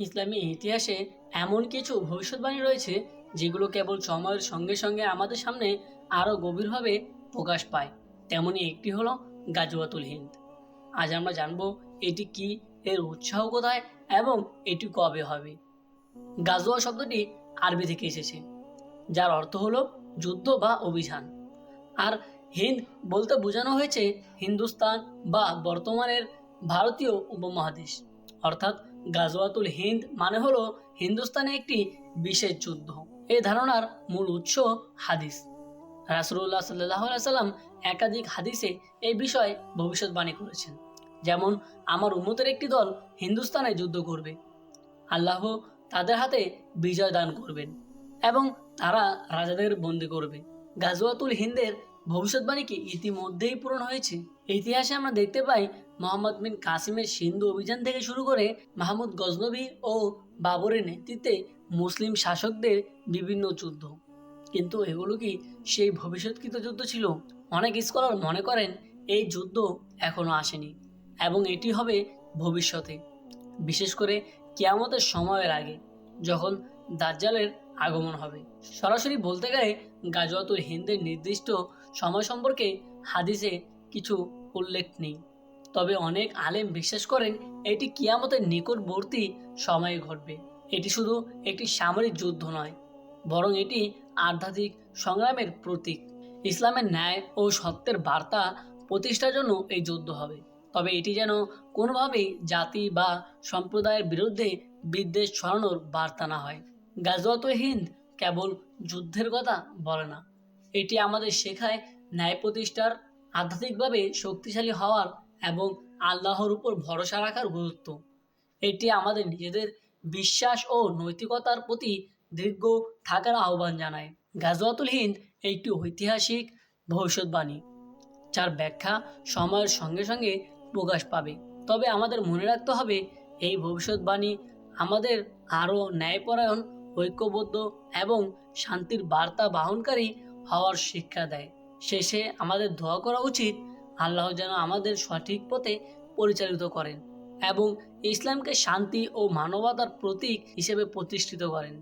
ইসলামী ইতিহাসে এমন কিছু ভবিষ্যৎবাণী রয়েছে যেগুলো কেবল সময়ের সঙ্গে সঙ্গে আমাদের সামনে আরও গভীরভাবে প্রকাশ পায়। তেমনই একটি হলো গাজওয়াতুল হিন্দ। আজ আমরা জানব এটি কি, এর উৎসাহ কোথায় এবং এটি কবে হবে। গাজওয়া শব্দটি আরবি থেকে এসেছে, যার অর্থ হলো যুদ্ধ বা অভিযান। আর হিন্দ বলতে বোঝানো হয়েছে হিন্দুস্তান বা বর্তমানের ভারতীয় উপমহাদেশ। অর্থাৎ গাজওয়াতুল হিন্দ মানে হলো হিন্দুস্তানে একটি বিশেষ যুদ্ধ। এই ধারণার মূল উৎস হাদিস। রাসুল্লাহ সাল্লাহ সাল্লাম একাধিক হাদিসে এই বিষয়ে ভবিষ্যৎবাণী করেছেন। যেমন, আমার উন্মতের একটি দল হিন্দুস্তানে যুদ্ধ করবে। আল্লাহ তাদের হাতে বিজয় দান করবেন এবং তারা রাজাদের বন্দি করবে। গাজওয়াতুল হিন্দের ভবিষ্যৎবাণী কি ইতিমধ্যেই পূরণ হয়েছে? ইতিহাসে আমরা দেখতে পাই মোহাম্মদ বিন কাসিমের সিন্ধু অভিযান থেকে শুরু করে মাহমুদ গজনবী ও বাবরের নেতৃত্বে মুসলিম শাসকদের বিভিন্ন যুদ্ধ। কিন্তু এগুলো কি সেই ভবিষ্যৎকৃত যুদ্ধ ছিল? অনেক স্কলার মনে করেন এই যুদ্ধ এখনও আসেনি এবং এটি হবে ভবিষ্যতে। বিশেষ করে কেয়ামতের সময়ের আগে, যখন দাজ্জালের আগমন হবে। সরাসরি বলতে গেলে গাজওয়াতুল হিন্দের নির্দিষ্ট সময় সম্পর্কে হাদিসে কিছু উল্লেখ নেই। তবে অনেক আলেম বিশ্বাস করেন এটি কিয়ামতের নিকটবর্তী সময়ে ঘটবে। এটি শুধু একটি সামরিক যুদ্ধ নয়, বরং এটি আধ্যাত্মিক সংগ্রামের প্রতীক। ইসলামের ন্যায় ও সত্যের বার্তা প্রতিষ্ঠার জন্য এই যুদ্ধ হবে। তবে এটি যেন কোনোভাবেই জাতি বা সম্প্রদায়ের বিরুদ্ধে বিদ্বেষ ছড়ানোর বার্তা না হয়। গাজওয়াত হিন্দ কেবল যুদ্ধের কথা বলে না। এটি আমাদের শেখায় ন্যায় প্রতিষ্ঠার আধ্যাত্মিকভাবে শক্তিশালী হওয়ার এবং আল্লাহর উপর ভরসা রাখার গুরুত্ব। এটি আমাদের নিজেদের বিশ্বাস ও নৈতিকতার প্রতি দীর্ঘ থাকার আহ্বান জানায়। গাজওয়াতুল হিন্দ একটি ঐতিহাসিক ভবিষ্যৎবাণী, যার ব্যাখ্যা সময়ের সঙ্গে সঙ্গে প্রকাশ পাবে। তবে আমাদের মনে রাখতে হবে, এই ভবিষ্যৎবাণী আমাদের আরও ন্যায়পরায়ণ ঐক্যবদ্ধ এবং শান্তির বার্তা বাহনকারী হওয়ার শিক্ষা দেয়। শেষে আমাদের দোয়া করা উচিত, আল্লাহ যেন আমাদের সঠিক পথে পরিচালিত করেন এবং ইসলামকে শান্তি ও মানবতার প্রতীক হিসেবে প্রতিষ্ঠিত করেন।